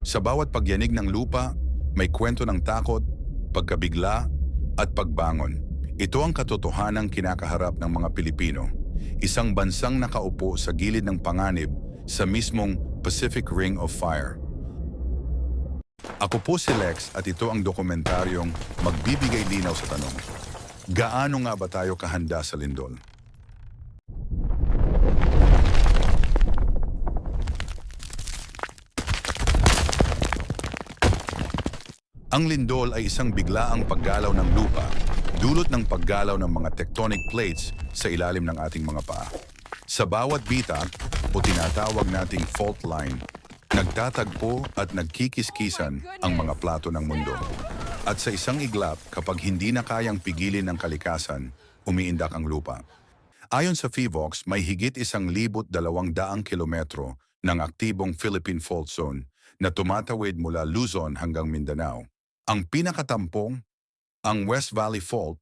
Sa bawat pagyanig ng lupa, may kwento ng takot, pagkabigla, at pagbangon. Ito ang katotohanang kinakaharap ng mga Pilipino. Isang bansang nakaupo sa gilid ng panganib sa mismong Pacific Ring of Fire. Ako po si Lex at ito ang dokumentaryong magbibigay linaw sa tanong. Gaano nga ba tayo kahanda sa lindol? Ang lindol ay isang biglaang paggalaw ng lupa, dulot ng paggalaw ng mga tectonic plates sa ilalim ng ating mga paa. Sa bawat bitak o tinatawag nating fault line, nagtatagpo at nagkikiskisan ang mga plato ng mundo. At sa isang iglap, kapag hindi na kayang pigilin ng kalikasan, umiindak ang lupa. Ayon sa FIVOX, may higit isang libot dalawang daang kilometro ng aktibong Philippine Fault Zone na tumatawid mula Luzon hanggang Mindanao. Ang pinakatampong, ang West Valley Fault,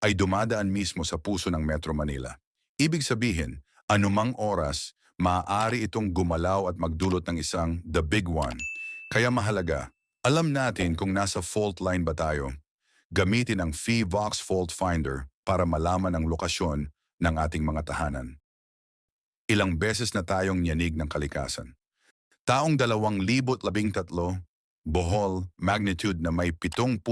ay dumadaan mismo sa puso ng Metro Manila. Ibig sabihin, anumang oras, maaari itong gumalaw at magdulot ng isang The Big One. Kaya mahalaga, alam natin kung nasa fault line ba tayo. Gamitin ang FIVOX Fault Finder para malaman ang lokasyon ng ating mga tahanan. Ilang beses na tayong nyanig ng kalikasan. Taong 2013, Bohol, magnitude na may 7.2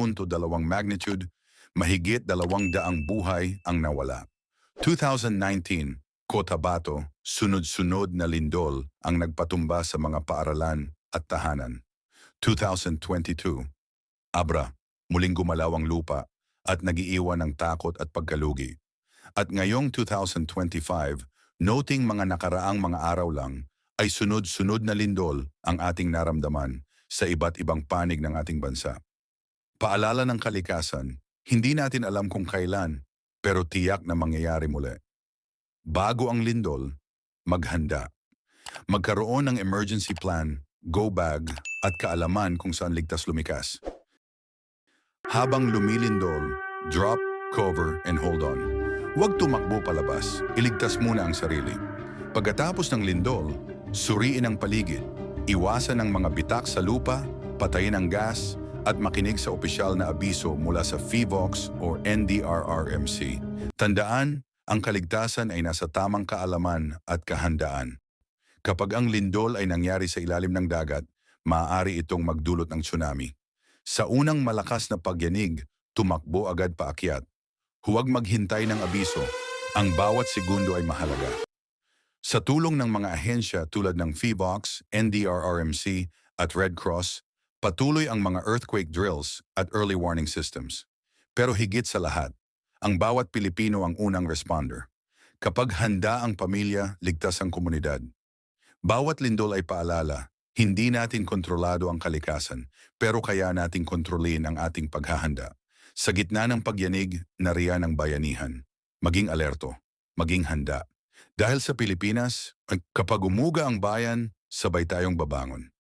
magnitude, mahigit dalawang daang buhay ang nawala. 2019, Cotabato, sunod-sunod na lindol ang nagpatumba sa mga paaralan at tahanan. 2022, Abra, muling gumalaw ang lupa at nagiiwan ng takot at pagkalugi. At ngayong 2025, noting mga nakaraang mga araw lang, ay sunod-sunod na lindol ang ating naramdaman sa iba't ibang panig ng ating bansa. Paalala ng kalikasan, hindi natin alam kung kailan, pero tiyak na mangyayari muli. Bago ang lindol, maghanda. Magkaroon ng emergency plan, go bag, at kaalaman kung saan ligtas lumikas. Habang lumilindol, drop, cover, and hold on. Huwag tumakbo palabas, iligtas muna ang sarili. Pagkatapos ng lindol, suriin ang paligid, iwasan ang mga bitak sa lupa, patayin ang gas, at makinig sa opisyal na abiso mula sa FIVOX o NDRRMC. Tandaan, ang kaligtasan ay nasa tamang kaalaman at kahandaan. Kapag ang lindol ay nangyari sa ilalim ng dagat, maaari itong magdulot ng tsunami. Sa unang malakas na pagyanig, tumakbo agad paakyat. Huwag maghintay ng abiso. Ang bawat segundo ay mahalaga. Sa tulong ng mga ahensya tulad ng FIVOX, NDRRMC at Red Cross, patuloy ang mga earthquake drills at early warning systems. Pero higit sa lahat, ang bawat Pilipino ang unang responder. Kapag handa ang pamilya, ligtas ang komunidad. Bawat lindol ay paalala, hindi natin kontrolado ang kalikasan, pero kaya nating kontrolin ang ating paghahanda. Sa gitna ng pagyanig, nariyan ang bayanihan. Maging alerto, maging handa. Dahil sa Pilipinas, kapag umuga ang bayan, sabay tayong babangon.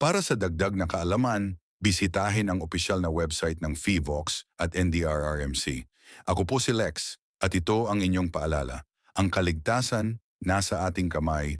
Para sa dagdag na kaalaman, bisitahin ang opisyal na website ng FIVOX at NDRRMC. Ako po si Lex at ito ang inyong paalala. Ang kaligtasan nasa ating kamay